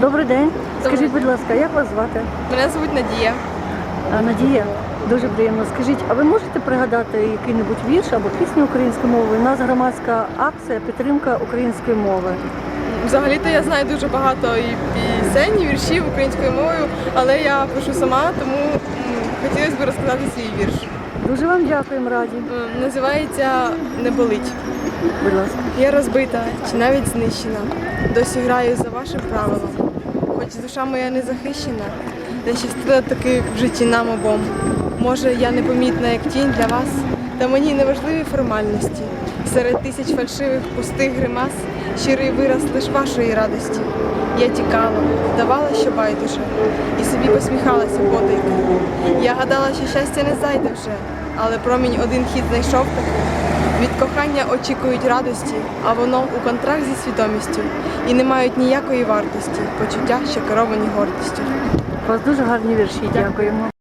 Добрий день. Скажіть, будь ласка, як вас звати? Мене звуть Надія. А, Надія. Дуже приємно. Скажіть, а ви можете пригадати який-небудь вірш або пісню українською мовою? У нас громадська акція підтримка української мови. Взагалі-то я знаю дуже багато і пісень, і віршів українською мовою, але я пишу сама, тому хотілося б розказати свій вірш. Дуже вам дякуємо, раді. Називається Не болить. Будь ласка. Я розбита чи навіть знищена. Досі граю за вашим правилом. Хоч душа моя не захищена, не щастила таки в житті нам обом. Може, я непомітна, як тінь для вас, та мені не важливі формальності. Серед тисяч фальшивих пустих гримас щирий вираз лиш вашої радості. Я тікала, давала, що байдуже, і собі посміхалася подейки. Я гадала, що щастя не зайде вже, але промінь один хід знайшов таки. Від кохання очікують радості, а воно у контракт зі свідомістю і не мають ніякої вартості, почуття, що керовані гордістю. У вас дуже гарні вірші. Дякуємо.